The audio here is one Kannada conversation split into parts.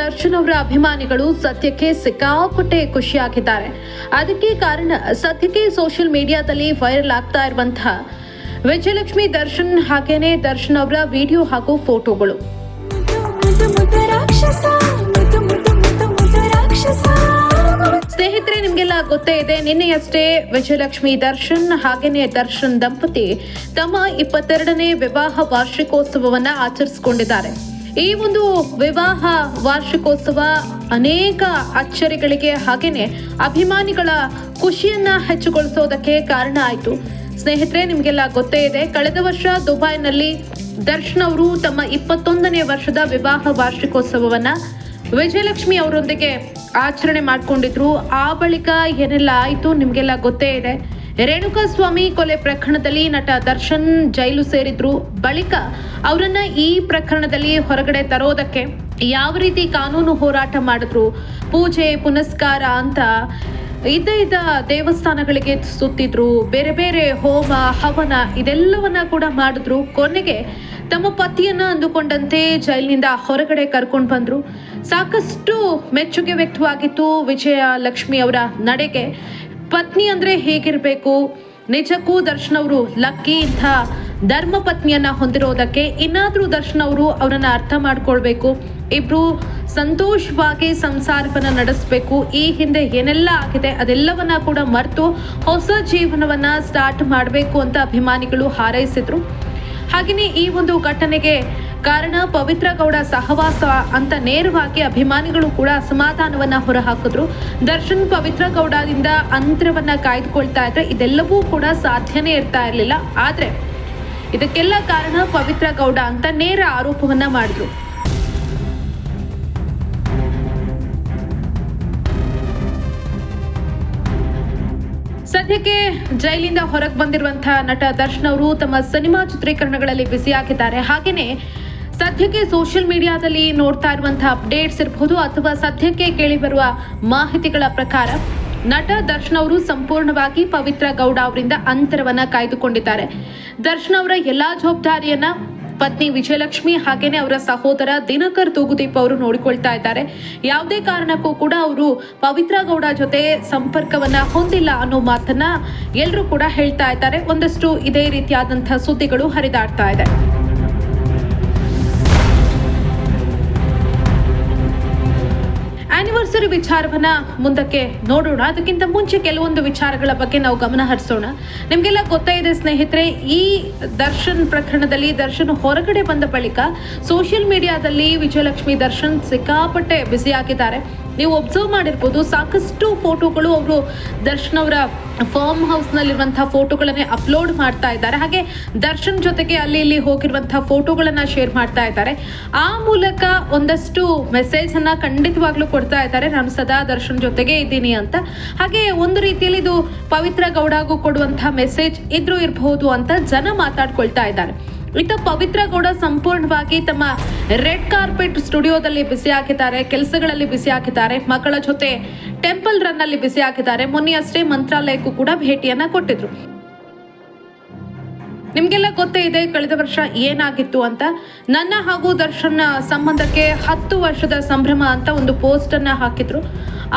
ದರ್ಶನ್ ಅವರ ಅಭಿಮಾನಿಗಳು ಸದ್ಯಕ್ಕೆ ಸಿಕ್ಕಾಪಟ್ಟೆ ಖುಷಿಯಾಗಿದ್ದಾರೆ. ಅದಕ್ಕೆ ಕಾರಣ, ಸದ್ಯಕ್ಕೆ ಸೋಷಿಯಲ್ ಮೀಡಿಯಾದಲ್ಲಿ ವೈರಲ್ ಆಗ್ತಾ ಇರುವಂತಹ ವಿಜಯಲಕ್ಷ್ಮಿ ದರ್ಶನ್ ಹಾಗೇನೆ ದರ್ಶನ್ ಅವರ ವಿಡಿಯೋ ಹಾಗೂ ಫೋಟೋಗಳು. ಸ್ನೇಹಿತರೆ, ನಿಮ್ಗೆಲ್ಲ ಗೊತ್ತೇ ಇದೆ, ನಿನ್ನೆಯಷ್ಟೇ ವಿಜಯಲಕ್ಷ್ಮಿ ದರ್ಶನ್ ಹಾಗೇನೆ ದರ್ಶನ್ ದಂಪತಿ ತಮ್ಮ ಇಪ್ಪತ್ತೆರಡನೇ ವಿವಾಹ ವಾರ್ಷಿಕೋತ್ಸವವನ್ನ ಆಚರಿಸಿಕೊಂಡಿದ್ದಾರೆ. ಈ ಒಂದು ವಿವಾಹ ವಾರ್ಷಿಕೋತ್ಸವ ಅನೇಕ ಅಚ್ಚರಿಗಳಿಗೆ ಹಾಗೇನೆ ಅಭಿಮಾನಿಗಳ ಖುಷಿಯನ್ನ ಹೆಚ್ಚುಗೊಳಿಸೋದಕ್ಕೆ ಕಾರಣ ಆಯಿತು. ಸ್ನೇಹಿತರೆ, ನಿಮಗೆಲ್ಲ ಗೊತ್ತೇ ಇದೆ, ಕಳೆದ ವರ್ಷ ದುಬೈನಲ್ಲಿ ದರ್ಶನ್ ಅವರು ತಮ್ಮ ಇಪ್ಪತ್ತೊಂದನೇ ವರ್ಷದ ವಿವಾಹ ವಾರ್ಷಿಕೋತ್ಸವವನ್ನ ವಿಜಯಲಕ್ಷ್ಮಿ ಅವರೊಂದಿಗೆ ಆಚರಣೆ ಮಾಡ್ಕೊಂಡಿದ್ರು. ಆ ಬಳಿಕ ಏನೆಲ್ಲ ಆಯಿತು ನಿಮಗೆಲ್ಲ ಗೊತ್ತೇ ಇದೆ. ರೇಣುಕಾ ಸ್ವಾಮಿ ಕೊಲೆ ಪ್ರಕರಣದಲ್ಲಿ ನಟ ದರ್ಶನ್ ಜೈಲು ಸೇರಿದ್ರು ಬಳಿಕ ಅವರನ್ನ ಈ ಪ್ರಕರಣದಲ್ಲಿ ಹೊರಗಡೆ ತರೋದಕ್ಕೆ ಯಾವ ರೀತಿ ಕಾನೂನು ಹೋರಾಟ ಮಾಡಿದ್ರು, ಪೂಜೆ, ಪುನಸ್ಕಾರ ಅಂತ ಇದ್ದ ಇದ್ದ ದೇವಸ್ಥಾನಗಳಿಗೆ ಸುತ್ತಿದ್ರು, ಬೇರೆ ಬೇರೆ ಹೋಮ, ಹವನ ಇದೆಲ್ಲವನ್ನ ಕೂಡ ಮಾಡಿದ್ರು. ಕೊನೆಗೆ ತಮ್ಮ ಪತಿಯನ್ನ ಅಂದುಕೊಂಡಂತೆ ಜೈಲಿನಿಂದ ಹೊರಗಡೆ ಕರ್ಕೊಂಡು ಬಂದ್ರು. ಸಾಕಷ್ಟು ಮೆಚ್ಚುಗೆ ವ್ಯಕ್ತವಾಗಿತ್ತು ವಿಜಯ ಲಕ್ಷ್ಮಿ ಅವರ ನಡೆಗೆ. ಪತ್ನಿ ಅಂದ್ರೆ ಹೇಗಿರ್ಬೇಕು? ನಿಜಕ್ಕೂ ದರ್ಶನ್ ಅವರು ಲಕ್ಕಿ ಇಂಥ ಧರ್ಮ ಪತ್ನಿಯನ್ನ ಹೊಂದಿರೋದಕ್ಕೆ ಇನ್ನಾದ್ರೂ ದರ್ಶನ್ ಅವರು ಅವರನ್ನ ಅರ್ಥ ಮಾಡ್ಕೊಳ್ಬೇಕು. ಇಬ್ರು ಸಂತೋಷವಾಗಿ ಸಂಸಾರವನ್ನ ನಡೆಸಬೇಕು. ಈ ಹಿಂದೆ ಏನೆಲ್ಲ ಆಗಿದೆ ಅದೆಲ್ಲವನ್ನ ಕೂಡ ಮರೆತು ಹೊಸ ಜೀವನವನ್ನ ಸ್ಟಾರ್ಟ್ ಮಾಡಬೇಕು ಅಂತ ಅಭಿಮಾನಿಗಳು ಹಾರೈಸಿದ್ರು. ಹಾಗೆಯೇ ಈ ಒಂದು ಘಟನೆಗೆ ಕಾರಣ ಪವಿತ್ರ ಗೌಡ ಸಹವಾಸ ಅಂತ ನೇರವಾಗಿ ಅಭಿಮಾನಿಗಳು ಕೂಡ ಅಸಮಾಧಾನವನ್ನ ಹೊರಹಾಕಿದ್ರು. ದರ್ಶನ್ ಪವಿತ್ರ ಗೌಡದಿಂದ ಅಂತರವನ್ನ ಕಾಯ್ದುಕೊಳ್ತಾ ಇದ್ರೆ ಇದೆಲ್ಲವೂ ಕೂಡ ಸಾಧ್ಯನೇ ಇರ್ತಾ ಇರಲಿಲ್ಲ. ಆದ್ರೆ ಇದಕ್ಕೆಲ್ಲ ಕಾರಣ ಪವಿತ್ರ ಗೌಡ ಅಂತ ನೇರ ಆರೋಪವನ್ನ ಮಾಡಿದ್ರು. ಸದ್ಯಕ್ಕೆ ಜೈಲಿಂದ ಹೊರಗೆ ಬಂದಿರುವಂತಹ ನಟ ದರ್ಶನ್ ಅವರು ತಮ್ಮ ಸಿನಿಮಾ ಚಿತ್ರೀಕರಣಗಳಲ್ಲಿ ಬ್ಯುಸಿಯಾಗಿದ್ದಾರೆ ಹಾಗೇನೆ ಸದ್ಯಕ್ಕೆ ಸೋಷಿಯಲ್ ಮೀಡಿಯಾದಲ್ಲಿ ನೋಡ್ತಾ ಇರುವಂತಹ ಅಪ್ಡೇಟ್ಸ್ ಇರಬಹುದು ಅಥವಾ ಸದ್ಯಕ್ಕೆ ಕೇಳಿಬರುವ ಮಾಹಿತಿಗಳ ಪ್ರಕಾರ ನಟ ದರ್ಶನ್ ಅವರು ಸಂಪೂರ್ಣವಾಗಿ ಪವಿತ್ರ ಗೌಡ ಅವರಿಂದ ಅಂತರವನ್ನ ಕಾಯ್ದುಕೊಂಡಿದ್ದಾರೆ. ದರ್ಶನ್ ಅವರ ಎಲ್ಲಾ ಜವಾಬ್ದಾರಿಯನ್ನ ಪತ್ನಿ ವಿಜಯಲಕ್ಷ್ಮಿ ಹಾಗೇನೆ ಅವರ ಸಹೋದರ ದಿನಕರ್ ತೂಗುದೀಪ್ ಅವರು ನೋಡಿಕೊಳ್ತಾ ಇದ್ದಾರೆ. ಯಾವುದೇ ಕಾರಣಕ್ಕೂ ಕೂಡ ಅವರು ಪವಿತ್ರ ಗೌಡ ಜೊತೆ ಸಂಪರ್ಕವನ್ನ ಹೊಂದಿಲ್ಲ ಅನ್ನೋ ಮಾತನ್ನ ಎಲ್ಲರೂ ಕೂಡ ಹೇಳ್ತಾ ಇದ್ದಾರೆ. ಒಂದಷ್ಟು ಇದೇ ರೀತಿಯಾದಂತಹ ಸುದ್ದಿಗಳು ಹರಿದಾಡ್ತಾ ಇದೆ. ಆನಿವರ್ಸರಿ ವಿಚಾರವನ್ನ ಮುಂದಕ್ಕೆ ನೋಡೋಣ. ಅದಕ್ಕಿಂತ ಮುಂಚೆ ಕೆಲವೊಂದು ವಿಚಾರಗಳ ಬಗ್ಗೆ ನಾವು ಗಮನ ಹರಿಸೋಣ. ನಿಮ್ಗೆಲ್ಲ ಗೊತ್ತೇ ಇದೆ ಸ್ನೇಹಿತರೆ, ಈ ದರ್ಶನ್ ಪ್ರಕರಣದಲ್ಲಿ, ದರ್ಶನ್ ಹೊರಗಡೆ ಬಂದ ಬಳಿಕ ಸೋಷಿಯಲ್ ಮೀಡಿಯಾದಲ್ಲಿ ವಿಜಯಲಕ್ಷ್ಮಿ ದರ್ಶನ್ ಸಿಕ್ಕಾಪಟ್ಟೆ ಬ್ಯುಸಿ ಆಗಿದ್ದಾರೆ. ನೀವು ಒಬ್ಸರ್ವ್ ಮಾಡಿರ್ಬೋದು, ಸಾಕಷ್ಟು ಫೋಟೋಗಳು ಅವರು ದರ್ಶನ್ ಅವರ ಫಾರ್ಮ್ ಹೌಸ್ ನಲ್ಲಿರುವಂತಹ ಫೋಟೋಗಳನ್ನೇ ಅಪ್ಲೋಡ್ ಮಾಡ್ತಾ ಇದ್ದಾರೆ. ಹಾಗೆ ದರ್ಶನ್ ಜೊತೆಗೆ ಅಲ್ಲಿ ಇಲ್ಲಿ ಹೋಗಿರುವಂತಹ ಫೋಟೋಗಳನ್ನ ಶೇರ್ ಮಾಡ್ತಾ ಇದ್ದಾರೆ. ಆ ಮೂಲಕ ಒಂದಷ್ಟು ಮೆಸೇಜ್ ಅನ್ನ ಖಂಡಿತವಾಗ್ಲೂ ಕೊಡ್ತಾ ಇದ್ದಾರೆ. ನಾನು ಸದಾ ದರ್ಶನ್ ಜೊತೆಗೆ ಇದ್ದೀನಿ ಅಂತ. ಹಾಗೆ ಒಂದು ರೀತಿಯಲ್ಲಿ ಇದು ಪವಿತ್ರ ಗೌಡಗೂ ಕೊಡುವಂತಹ ಮೆಸೇಜ್ ಇದ್ರೂ ಇರಬಹುದು ಅಂತ ಜನ ಮಾತಾಡ್ಕೊಳ್ತಾ ಇದ್ದಾರೆ. ಇತ್ತ ಪವಿತ್ರ ಗೌಡ ಸಂಪೂರ್ಣವಾಗಿ ತಮ್ಮ ರೆಡ್ ಕಾರ್ಪೆಟ್ ಸ್ಟುಡಿಯೋದಲ್ಲಿ ಬಿಸಿ ಹಾಕಿದ್ದಾರೆ ಕೆಲಸಗಳಲ್ಲಿ ಬಿಸಿ ಹಾಕಿದ್ದಾರೆ ಮಕ್ಕಳ ಜೊತೆ ಟೆಂಪಲ್ ರನ್ ಅಲ್ಲಿ ಬಿಸಿ ಹಾಕಿದ್ದಾರೆ ಮೊನ್ನೆ ಅಷ್ಟೇ ಮಂತ್ರಾಲಯಕ್ಕೂ ಕೂಡ ಭೇಟಿಯನ್ನ ಕೊಟ್ಟಿದ್ರು. ನಿಮ್ಗೆಲ್ಲ ಗೊತ್ತೇ ಇದೆ, ಕಳೆದ ವರ್ಷ ಏನಾಗಿತ್ತು ಅಂತ. ನನ್ನ ಹಾಗೂ ದರ್ಶನ್ ಸಂಬಂಧಕ್ಕೆ ಹತ್ತು ವರ್ಷದ ಸಂಭ್ರಮ ಅಂತ ಒಂದು ಪೋಸ್ಟ್ ಅನ್ನ ಹಾಕಿದ್ರು.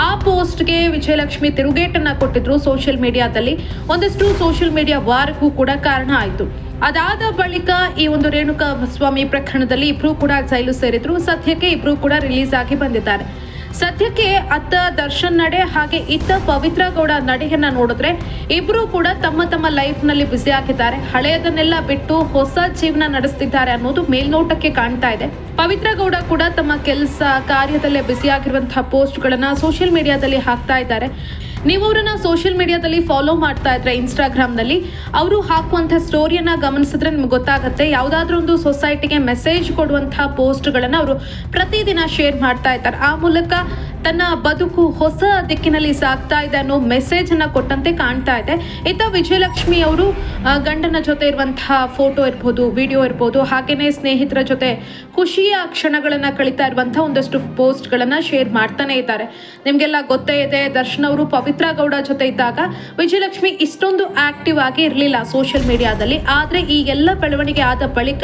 ಆ ಪೋಸ್ಟ್ಗೆ ವಿಜಯಲಕ್ಷ್ಮಿ ತಿರುಗೇಟನ್ನ ಕೊಟ್ಟಿದ್ರು ಸೋಷಿಯಲ್ ಮೀಡಿಯಾದಲ್ಲಿ ಒಂದಷ್ಟು ಸೋಷಿಯಲ್ ಮೀಡಿಯಾ ವಾರಕ್ಕೂ ಕೂಡ ಕಾರಣ ಆಯಿತು. ಅದಾದ ಬಳಿಕ ಈ ಒಂದು ರೇಣುಕಾ ಸ್ವಾಮಿ ಪ್ರಕರಣದಲ್ಲಿ ಇಬ್ರು ಕೂಡ ಜೈಲು ಸೇರಿದ್ರು. ಸದ್ಯಕ್ಕೆ ಇಬ್ರು ಕೂಡ ರಿಲೀಸ್ ಆಗಿ ಬಂದಿದ್ದಾರೆ. ಸದ್ಯಕ್ಕೆ ಅತ್ತ ದರ್ಶನ್ ನಡೆ, ಹಾಗೆ ಇತ್ತ ಪವಿತ್ರ ಗೌಡ ನಡೆಯನ್ನ ನೋಡಿದ್ರೆ ಇಬ್ರು ಕೂಡ ತಮ್ಮ ತಮ್ಮ ಲೈಫ್ನಲ್ಲಿ ಬ್ಯುಸಿ ಆಗಿದ್ದಾರೆ. ಹಳೆಯದನ್ನೆಲ್ಲ ಬಿಟ್ಟು ಹೊಸ ಜೀವನ ನಡೆಸ್ತಿದ್ದಾರೆ ಅನ್ನೋದು ಮೇಲ್ನೋಟಕ್ಕೆ ಕಾಣ್ತಾ ಇದೆ. ಪವಿತ್ರ ಗೌಡ ಕೂಡ ತಮ್ಮ ಕೆಲಸ ಕಾರ್ಯದಲ್ಲೇ ಬ್ಯುಸಿ ಆಗಿರುವಂತಹ ಪೋಸ್ಟ್ ಗಳನ್ನ ಸೋಷಿಯಲ್ ಮೀಡಿಯಾದಲ್ಲಿ ಹಾಕ್ತಾ ಇದ್ದಾರೆ. ನೀವು ಅವರನ್ನ ಸೋಷಿಯಲ್ ಮೀಡಿಯಾದಲ್ಲಿ ಫಾಲೋ ಮಾಡ್ತಾ ಇದ್ರೆ ಇನ್ಸ್ಟಾಗ್ರಾಮ್ನಲ್ಲಿ, ಅವರು ಹಾಕುವಂತಹ ಸ್ಟೋರಿಯನ್ನ ಗಮನಿಸಿದ್ರೆ ನಿಮ್ಗೆ ಗೊತ್ತಾಗುತ್ತೆ. ಯಾವುದಾದ್ರೂ ಒಂದು ಸೊಸೈಟಿಗೆ ಮೆಸೇಜ್ ಕೊಡುವಂತಹ ಪೋಸ್ಟ್ಗಳನ್ನು ಅವರು ಪ್ರತಿದಿನ ಶೇರ್ ಮಾಡ್ತಾ ಇದ್ದಾರೆ ಆ ಮೂಲಕ ತನ್ನ ಬದುಕು ಹೊಸ ದಿಕ್ಕಿನಲ್ಲಿ ಸಾಗ್ತಾ ಇದೆ ಅನ್ನೋ ಮೆಸೇಜ್ ಅನ್ನ ಕೊಟ್ಟಂತೆ ಕಾಣ್ತಾ ಇದೆ. ಇತ್ತ ವಿಜಯಲಕ್ಷ್ಮಿ ಅವರು ಗಂಡನ ಜೊತೆ ಇರುವಂತಹ ಫೋಟೋ ಇರ್ಬೋದು ವಿಡಿಯೋ ಇರ್ಬೋದು, ಹಾಗೇನೆ ಸ್ನೇಹಿತರ ಜೊತೆ ಖುಷಿಯ ಕ್ಷಣಗಳನ್ನ ಕಳಿತಾ ಇರುವಂತಹ ಒಂದಷ್ಟು ಪೋಸ್ಟ್ ಗಳನ್ನ ಶೇರ್ ಮಾಡ್ತಾನೆ ಇದ್ದಾರೆ. ನಿಮ್ಗೆಲ್ಲ ಗೊತ್ತೇ ಇದೆ, ದರ್ಶನ್ ಅವರು ಪವಿತ್ರ ಗೌಡ ಜೊತೆ ಇದ್ದಾಗ ವಿಜಯಲಕ್ಷ್ಮಿ ಇಷ್ಟೊಂದು ಆಕ್ಟಿವ್ ಆಗಿ ಇರಲಿಲ್ಲ ಸೋಷಿಯಲ್ ಮೀಡಿಯಾದಲ್ಲಿ ಆದ್ರೆ ಈ ಎಲ್ಲ ಬೆಳವಣಿಗೆ ಆದ ಬಳಿಕ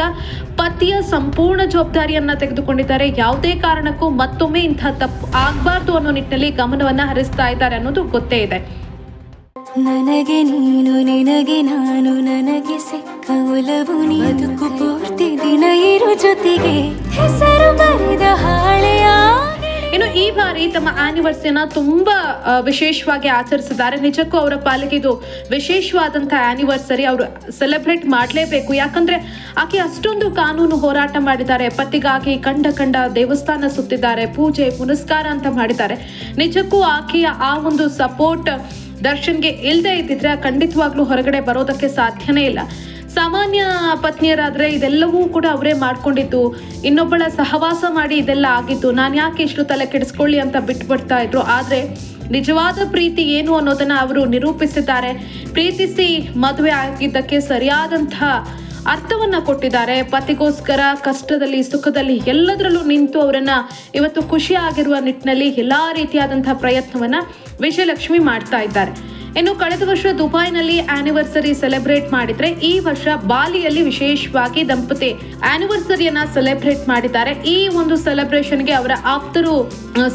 ಪತಿಯ ಸಂಪೂರ್ಣ ಜವಾಬ್ದಾರಿಯನ್ನ ತೆಗೆದುಕೊಂಡಿದ್ದಾರೆ. ಯಾವುದೇ ಕಾರಣಕ್ಕೂ ಮತ್ತೊಮ್ಮೆ ಇಂಥ ತಪ್ಪು ಆಗ್ಬಾರ್ದು. ಅನ್ನೋ ನಿಟ್ಟಿನಲ್ಲಿ ಗಮನವನ್ನ ಹರಿಸ್ತಾ ಇದ್ದಾರೆ ಅನ್ನೋದು ಗೊತ್ತೇ ಇದೆ. ನನಗೆ ನೀನು ನಿನಗೆ ನಾನು ನನಗೆ ಸಿಕ್ಕ ಒಲವು ಪೂರ್ತಿ ದಿನ ಇರು ಜೊತೆಗೆ. ಹೆಸರು ಬರೆದ ಹಾಳೆಯ ಇನ್ನು ಈ ಬಾರಿ ತಮ್ಮ ಆನಿವರ್ಸರಿನ ತುಂಬಾ ವಿಶೇಷವಾಗಿ ಆಚರಿಸಿದ್ದಾರೆ. ನಿಜಕ್ಕೂ ಅವರ ಪಾಲಿಗೆ ಇದು ವಿಶೇಷವಾದಂತಹ ಆನಿವರ್ಸರಿ ಅವರು ಸೆಲೆಬ್ರೇಟ್ ಮಾಡಲೇಬೇಕು. ಯಾಕಂದ್ರೆ ಆಕೆ ಅಷ್ಟೊಂದು ಕಾನೂನು ಹೋರಾಟ ಮಾಡಿದ್ದಾರೆ. ಪತಿಗಾಗಿ ಕಂಡ ಕಂಡ ದೇವಸ್ಥಾನ ಸುತ್ತಿದ್ದಾರೆ. ಪೂಜೆ, ಪುನಸ್ಕಾರ ಅಂತ ಮಾಡಿದ್ದಾರೆ. ನಿಜಕ್ಕೂ ಆಕೆಯ ಆ ಒಂದು ಸಪೋರ್ಟ್ ದರ್ಶನ್ಗೆ ಇಲ್ಲದೆ ಇದ್ದಿದ್ರೆ ಖಂಡಿತವಾಗ್ಲೂ ಹೊರಗಡೆ ಬರೋದಕ್ಕೆ ಸಾಧ್ಯನೇ ಇಲ್ಲ. ಸಾಮಾನ್ಯ ಪತ್ನಿಯರಾದ್ರೆ ಇದೆಲ್ಲವೂ ಕೂಡ ಅವರೇ ಮಾಡ್ಕೊಂಡಿದ್ದು. ಇನ್ನೊಬ್ಬಳ ಸಹವಾಸ ಮಾಡಿ ಇದೆಲ್ಲ ಆಗಿತ್ತು ನಾನು ಯಾಕೆ ಇಷ್ಟು ತಲೆ ಕೆಡಿಸ್ಕೊಳ್ಳಿ ಅಂತ ಬಿಟ್ಬಿಡ್ತಾ ಇದ್ರು. ಆದ್ರೆ ನಿಜವಾದ ಪ್ರೀತಿ ಏನು ಅನ್ನೋದನ್ನ ಅವರು ನಿರೂಪಿಸಿದ್ದಾರೆ. ಪ್ರೀತಿಸಿ ಮದುವೆ ಆಗಿದ್ದಕ್ಕೆ ಸರಿಯಾದಂತಹ ಅರ್ಥವನ್ನ ಕೊಟ್ಟಿದ್ದಾರೆ. ಪತಿಗೋಸ್ಕರ ಕಷ್ಟದಲ್ಲಿ, ಸುಖದಲ್ಲಿ ಎಲ್ಲದರಲ್ಲೂ ನಿಂತು ಅವರನ್ನ ಇವತ್ತು ಖುಷಿಯಾಗಿರುವ ನಿಟ್ಟಿನಲ್ಲಿ ಎಲ್ಲಾ ರೀತಿಯಾದಂತಹ ಪ್ರಯತ್ನವನ್ನ ವಿಜಯಲಕ್ಷ್ಮಿ ಮಾಡ್ತಾ ಇದ್ದಾರೆ. ಇನ್ನು ಕಳೆದ ವರ್ಷ ದುಬೈನಲ್ಲಿ ಆನಿವರ್ಸರಿ ಸೆಲೆಬ್ರೇಟ್ ಮಾಡಿದ್ರೆ ಈ ವರ್ಷ ಬಾಲಿಯಲ್ಲಿ ವಿಶೇಷವಾಗಿ ದಂಪತಿ ಆನಿವರ್ಸರಿಯನ್ನ ಸೆಲೆಬ್ರೇಟ್ ಮಾಡಿದ್ದಾರೆ. ಈ ಒಂದು ಸೆಲೆಬ್ರೇಷನ್ಗೆ ಅವರ ಆಪ್ತರು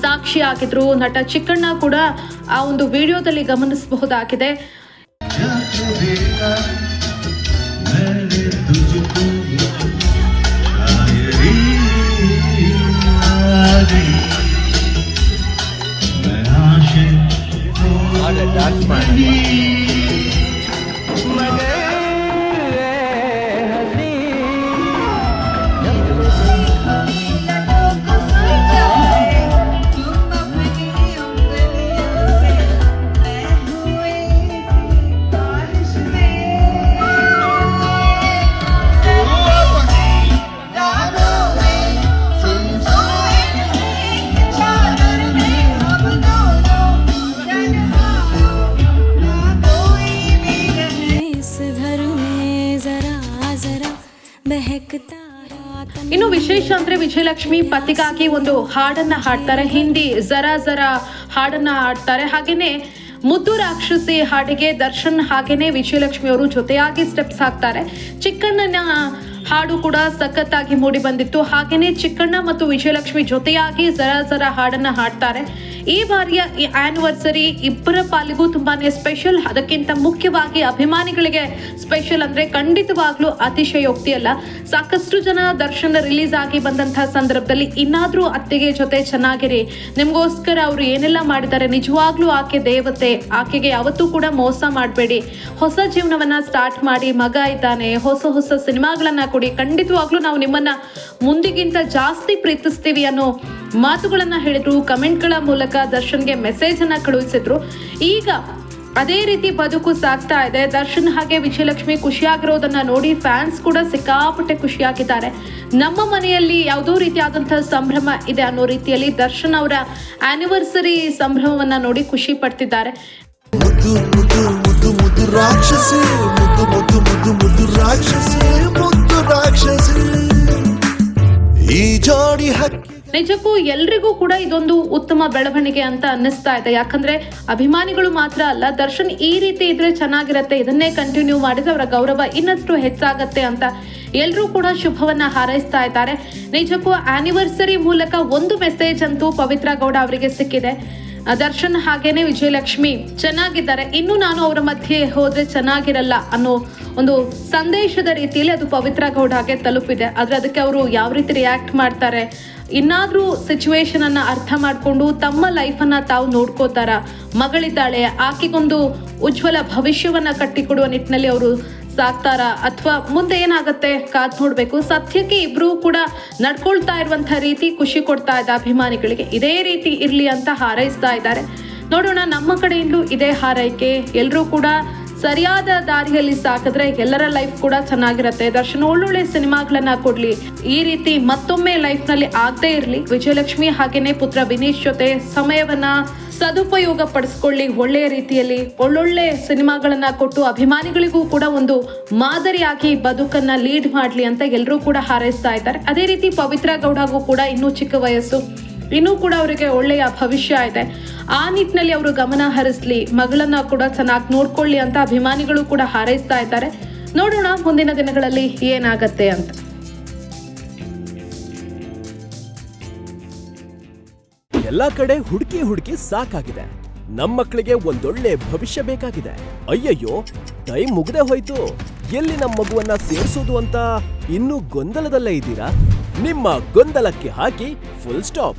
ಸಾಕ್ಷಿ ಆಗಿದ್ರು, ನಟ ಚಿಕ್ಕಣ್ಣ ಕೂಡ ಆ ಒಂದು ವಿಡಿಯೋದಲ್ಲಿ ಗಮನಿಸಬಹುದಾಗಿದೆ. ವಿಜಯಲಕ್ಷ್ಮಿ ಪತಿಗಾಗಿ ಒಂದು ಹಾಡನ್ನ ಹಾಡ್ತಾರೆ. ಹಿಂದಿ ಜರ ಜರ ಹಾಡನ್ನ ಹಾಡ್ತಾರೆ. ಹಾಗೇನೆ ಮುದ್ದು ರಾಕ್ಷಸಿ ಹಾಡಿಗೆ ದರ್ಶನ್ ಹಾಗೇನೆ ವಿಜಯಲಕ್ಷ್ಮಿ ಅವರು ಜೊತೆಯಾಗಿ ಸ್ಟೆಪ್ಸ್ ಹಾಕ್ತಾರೆ. ಚಿಕ್ಕಣ್ಣನ ಹಾಡು ಕೂಡ ಸಖತ್ತಾಗಿ ಮೂಡಿ ಬಂದಿತ್ತು. ಹಾಗೇನೆ ಚಿಕ್ಕಣ್ಣ ಮತ್ತು ವಿಜಯಲಕ್ಷ್ಮಿ ಜೊತೆಯಾಗಿ ಜರಾ ಜರ ಹಾಡನ್ನ ಹಾಡ್ತಾರೆ. ಈ ಬಾರಿಯ ಈ ಆನಿವರ್ಸರಿ ಇಬ್ಬರ ಪಾಲಿಗೂ ತುಂಬಾನೇ ಸ್ಪೆಷಲ್ ಅದಕ್ಕಿಂತ ಮುಖ್ಯವಾಗಿ ಅಭಿಮಾನಿಗಳಿಗೆ ಸ್ಪೆಷಲ್ ಅಂದ್ರೆ ಖಂಡಿತವಾಗ್ಲೂ ಅತಿಶಯೋಕ್ತಿ ಅಲ್ಲ ಸಾಕಷ್ಟು ಜನ ದರ್ಶನ ರಿಲೀಸ್ ಆಗಿ ಬಂದಂತಹ ಸಂದರ್ಭದಲ್ಲಿ ಇನ್ನಾದ್ರೂ ಅತ್ತಿಗೆ ಜೊತೆ ಚೆನ್ನಾಗಿರಿ. ನಿಮಗೋಸ್ಕರ ಅವರು ಏನೆಲ್ಲ ಮಾಡಿದ್ದಾರೆ ನಿಜವಾಗ್ಲೂ ಆಕೆ ದೇವತೆ, ಆಕೆಗೆ ಯಾವತ್ತೂ ಕೂಡ ಮೋಸ ಮಾಡಬೇಡಿ. ಹೊಸ ಜೀವನವನ್ನ ಸ್ಟಾರ್ಟ್ ಮಾಡಿ ಮಗ ಇದ್ದಾನೆ, ಹೊಸ ಹೊಸ ಸಿನಿಮಾಗಳನ್ನ ಕೊಡಿ. ಖಂಡಿತವಾಗ್ಲೂ ನಾವು ನಿಮ್ಮನ್ನ ಮುಂದಿಗಿಂತ ಜಾಸ್ತಿ ಪ್ರೀತಿಸ್ತೀವಿ ಅನ್ನೋ ಮಾತುಗಳನ್ನ ಹೇಳಿದ್ರು. ಕಮೆಂಟ್ಗಳ ಮೂಲಕ ದರ್ಶನ್ಗೆ ಮೆಸೇಜ್ ಅನ್ನ ಕಳುಹಿಸಿದ್ರು. ಈಗ ಅದೇ ರೀತಿ ಬದುಕು ಸಾಗ್ತಾ ಇದೆ. ದರ್ಶನ್ ಹಾಗೆ ವಿಜಯಲಕ್ಷ್ಮಿ ಖುಷಿಯಾಗಿರೋದನ್ನ ನೋಡಿ ಫ್ಯಾನ್ಸ್ ಕೂಡ ಸಿಕ್ಕಾಪಟ್ಟೆ ಖುಷಿಯಾಗಿದ್ದಾರೆ. ನಮ್ಮ ಮನೆಯಲ್ಲಿ ಯಾವುದೋ ರೀತಿಯಾದಂತಹ ಸಂಭ್ರಮ ಇದೆ ಅನ್ನೋ ರೀತಿಯಲ್ಲಿ ದರ್ಶನ್ ಅವರ ಆನಿವರ್ಸರಿ ಸಂಭ್ರಮವನ್ನ ನೋಡಿ ಖುಷಿ ಪಡ್ತಿದ್ದಾರೆ. ನಿಜಕ್ಕೂ ಎಲ್ರಿಗೂ ಕೂಡ ಇದೊಂದು ಉತ್ತಮ ಬೆಳವಣಿಗೆ ಅಂತ ಅನ್ನಿಸ್ತಾ ಇದೆ. ಯಾಕಂದ್ರೆ ಅಭಿಮಾನಿಗಳು ಮಾತ್ರ ಅಲ್ಲ, ದರ್ಶನ್ ಈ ರೀತಿ ಇದ್ರೆ ಚೆನ್ನಾಗಿರತ್ತೆ, ಇದನ್ನೇ ಕಂಟಿನ್ಯೂ ಮಾಡಿದ್ರೆ ಅವರ ಗೌರವ ಇನ್ನಷ್ಟು ಹೆಚ್ಚಾಗತ್ತೆ ಅಂತ ಎಲ್ಲರೂ ಕೂಡ ಶುಭವನ್ನ ಹಾರೈಸ್ತಾ ಇದ್ದಾರೆ. ನಿಜಕ್ಕೂ ಆನಿವರ್ಸರಿ ಮೂಲಕ ಒಂದು ಮೆಸೇಜ್ ಅಂತೂ ಪವಿತ್ರ ಗೌಡ ಅವರಿಗೆ ಸಿಕ್ಕಿದೆ. ದರ್ಶನ್ ಹಾಗೇನೆ ವಿಜಯಲಕ್ಷ್ಮಿ ಚೆನ್ನಾಗಿದ್ದಾರೆ. ಇನ್ನು ನಾನು ಅವರ ಮಧ್ಯೆ ಹೋದ್ರೆ ಚೆನ್ನಾಗಿರಲ್ಲ ಅನ್ನೋ ಒಂದು ಸಂದೇಶದ ರೀತಿಯಲ್ಲಿ ಅದು ಪವಿತ್ರ ಗೌಡ ಹಾಗೆ ತಲುಪಿದೆ. ಆದ್ರೆ ಅದಕ್ಕೆ ಅವರು ಯಾವ ರೀತಿ ರಿಯಾಕ್ಟ್ ಮಾಡ್ತಾರೆ ಇನ್ನಾದ್ರೂ ಸಿಚುವೇಶನ್ ಅನ್ನ ಅರ್ಥ ಮಾಡ್ಕೊಂಡು ತಮ್ಮ ಲೈಫ್ ಅನ್ನ ತಾವು ನೋಡ್ಕೋತಾರ. ಮಗಳಿದ್ದಾಳೆ, ಆಕೆಗೊಂದು ಉಜ್ವಲ ಭವಿಷ್ಯವನ್ನ ಕಟ್ಟಿಕೊಡುವ ನಿಟ್ಟಿನಲ್ಲಿ ಅವರು ಸಾಕ್ತಾರ ಅಥವಾ ಮುಂದೆ ಏನಾಗುತ್ತೆ ಕಾದ್ ನೋಡ್ಬೇಕು. ಸತ್ಯಕ್ಕೆ ಇಬ್ರು ಕೂಡ ನಡ್ಕೊಳ್ತಾ ಇರುವಂತ ರೀತಿ ಖುಷಿ ಕೊಡ್ತಾ ಇದ್ದ ಅಭಿಮಾನಿಗಳಿಗೆ ಇದೇ ರೀತಿ ಇರ್ಲಿ ಅಂತ ಹಾರೈಸ್ತಾ ಇದ್ದಾರೆ. ನೋಡೋಣ, ನಮ್ಮ ಕಡೆಯಿಂದಲೂ ಇದೇ ಹಾರೈಕೆ. ಎಲ್ಲರೂ ಕೂಡ ಸರಿಯಾದ ದಾರಿಯಲ್ಲಿ ಸಾಕಿದ್ರೆ ಎಲ್ಲರ ಲೈಫ್ ಕೂಡ ಚೆನ್ನಾಗಿರುತ್ತೆ. ದರ್ಶನ್ ಒಳ್ಳೊಳ್ಳೆ ಸಿನಿಮಾಗಳನ್ನ ಕೊಡ್ಲಿ. ಈ ರೀತಿ ಮತ್ತೊಮ್ಮೆ ಲೈಫ್ನಲ್ಲಿ ಆಗದೆ ಇರ್ಲಿ. ವಿಜಯಲಕ್ಷ್ಮಿ ಹಾಗೇನೆ ಪುತ್ರ ವಿನೀಶ್ ಜೊತೆ ಸಮಯವನ್ನ ಸದುಪಯೋಗ ಪಡಿಸ್ಕೊಳ್ಳಿ ಒಳ್ಳೆಯ ರೀತಿಯಲ್ಲಿ ಒಳ್ಳೊಳ್ಳೆ ಸಿನಿಮಾಗಳನ್ನ ಕೊಟ್ಟು ಅಭಿಮಾನಿಗಳಿಗೂ ಕೂಡ ಒಂದು ಮಾದರಿಯಾಗಿ ಬದುಕನ್ನ ಲೀಡ್ ಮಾಡ್ಲಿ ಅಂತ ಎಲ್ಲರೂ ಕೂಡ ಹಾರೈಸ್ತಾ ಇದ್ದಾರೆ. ಅದೇ ರೀತಿ ಪವಿತ್ರ ಗೌಡಗೂ ಕೂಡ ಇನ್ನೂ ಚಿಕ್ಕ ವಯಸ್ಸು. ಇನ್ನೂ ಕೂಡ ಅವರಿಗೆ ಒಳ್ಳೆಯ ಭವಿಷ್ಯ ಇದೆ. ಆ ನಿಟ್ಟಿನಲ್ಲಿ ಅವರು ಗಮನ ಹರಿಸ್ಲಿ, ಮಗಳನ್ನ ಕೂಡ ಚೆನ್ನಾಗಿ ನೋಡ್ಕೊಳ್ಳಿ ಅಂತ ಅಭಿಮಾನಿಗಳು ಕೂಡ ಹಾರೈಸ್ತಾ ಇದ್ದಾರೆ. ನೋಡೋಣ ಮುಂದಿನ ದಿನಗಳಲ್ಲಿ ಏನಾಗತ್ತೆ ಅಂತ. ಎಲ್ಲಾ ಕಡೆ ಹುಡುಕಿ ಹುಡುಕಿ ಸಾಕಾಗಿದೆ. ನಮ್ಮ ಮಕ್ಕಳಿಗೆ ಒಂದೊಳ್ಳೆ ಭವಿಷ್ಯ ಬೇಕಾಗಿದೆ. ಅಯ್ಯಯ್ಯೋ, ಟೈಮ್ ಮುಗ್ದೆ ಹೋಯ್ತು. ಎಲ್ಲಿ ನಮ್ಮ ಮಗುವನ್ನ ಸೇರಿಸೋದು ಅಂತ ಇನ್ನೂ ಗೊಂದಲದಲ್ಲೇ ಇದ್ದೀರಾ? ನಿಮ್ಮ ಗೊಂದಲಕ್ಕೆ ಹಾಕಿ full stop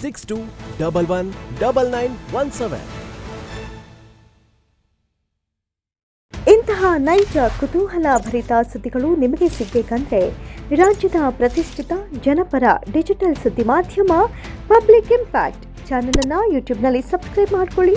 Six two double one double nine one seven ಇಂತಹ ನೈಜ ಕುತೂಹಲ ಭರಿತ ಸುದ್ದಿಗಳು ನಿಮಗೆ ಸಿಗಬೇಕಂದ್ರೆ ರಾಜ್ಯದ ಪ್ರತಿಷ್ಠಿತ ಜನಪರ ಡಿಜಿಟಲ್ ಸುದ್ದಿ ಮಾಧ್ಯಮ ಪಬ್ಲಿಕ್ ಇಂಪ್ಯಾಕ್ಟ್ ಚಾನಲನ್ನು ಯೂಟ್ಯೂಬ್ನಲ್ಲಿ ಸಬ್ಸ್ಕ್ರೈಬ್ ಮಾಡ್ಕೊಳ್ಳಿ.